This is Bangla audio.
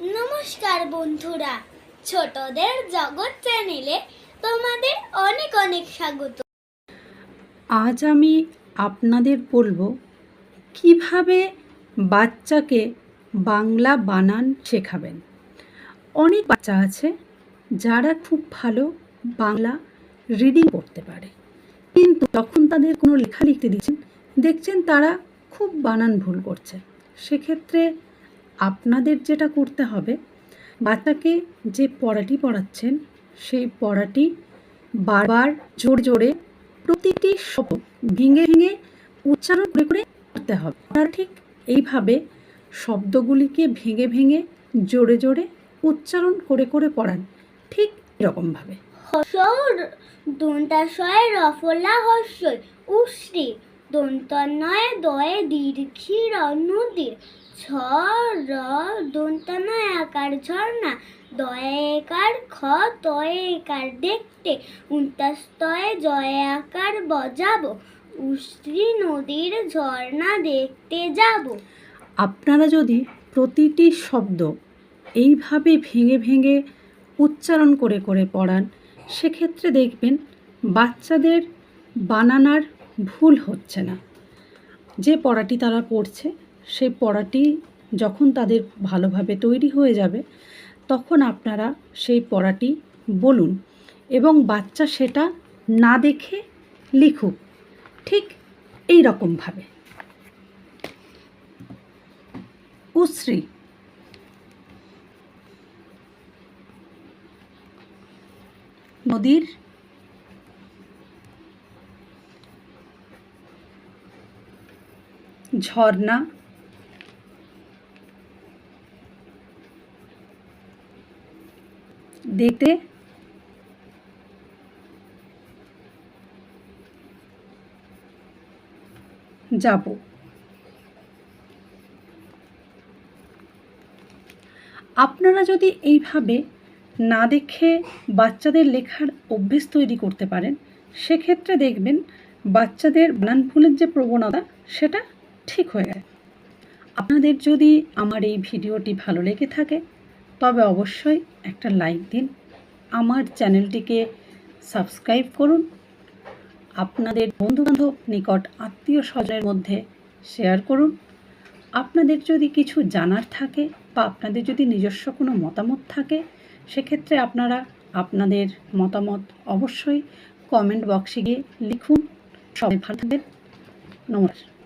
নমস্কার বন্ধুরা, ছোটদের জগৎ চ্যানেলে তোমাদের অনেক অনেক স্বাগত। আজ আমি আপনাদের বলব কীভাবে বাচ্চাকে বাংলা বানান শেখাবেন। অনেক বাচ্চা আছে যারা খুব ভালো বাংলা রিডিং করতে পারে। কিন্তু যখন তাদের কোনো লেখা লিখতে দিচ্ছেন, দেখছেন তারা খুব বানান ভুল করছে। সেক্ষেত্রে আপনাদের যেটা করতে হবে, বাচ্চাকে যে পড়াটি পড়াচ্ছেন, সেই পড়াটি বারবার জোর জোরে প্রতিটি শব্দ ভেঙে ভেঙে উচ্চারণ করে করে করতে হবে। আপনারা ঠিক এইভাবে শব্দগুলিকে ভেঙে ভেঙে জোরে জোরে উচ্চারণ করে করে পড়ান, ঠিক এরকমভাবে। হসৌর, দন্তাশয়, রফলা, হস্যই উশ্রী দন্তনয় দয়ে দীর্ঘি রনুদির ছ র দন্তনয় আকার ঝর্ণা, দয়ে একার খ, তয়ে একার দেখতে উন্তাস্তয়ে জয়ে আকার বজাবো উশ্রী নদীর ঝর্ণা দেখতে যাব। আপনারা যদি প্রতিটি শব্দ এইভাবে ভেঙে ভেঙে উচ্চারণ করে করে পড়ান, সেক্ষেত্রে দেখবেন বাচ্চাদের বানানার ভুল হচ্ছে না। যে পড়াটি তারা পড়ছে সেই পড়াটি যখন তাদের ভালোভাবে তৈরি হয়ে যাবে, তখন আপনারা সেই পড়াটি বলুন এবং বাচ্চা সেটা না দেখে লিখুক। ঠিক এই রকমভাবে উশ্রী। নদীর ঝর্ণা। দেখতে যাব। আপনারা যদি এইভাবে না দেখে বাচ্চাদের লেখার অভ্যেস তৈরি করতে পারেন, সেক্ষেত্রে দেখবেন বাচ্চাদের বানান ভুলের যে প্রবণতা, সেটা ঠিক হয়ে যায়। আপনাদের যদি আমার এই ভিডিওটি ভালো লেগে থাকে তবে অবশ্যই একটা লাইক দিন। আমার চ্যানেলটিকে সাবস্ক্রাইব করুন। আপনাদের বন্ধুবান্ধব, নিকট আত্মীয় স্বজনের মধ্যে শেয়ার করুন। আপনাদের যদি কিছু জানার থাকে বা আপনাদের যদি নিজস্ব কোনো মতামত থাকে, সেক্ষেত্রে আপনারা আপনাদের মতামত অবশ্যই কমেন্ট বক্সে গিয়ে লিখুন। সবাই ভালো থাকবেন। নমস্কার।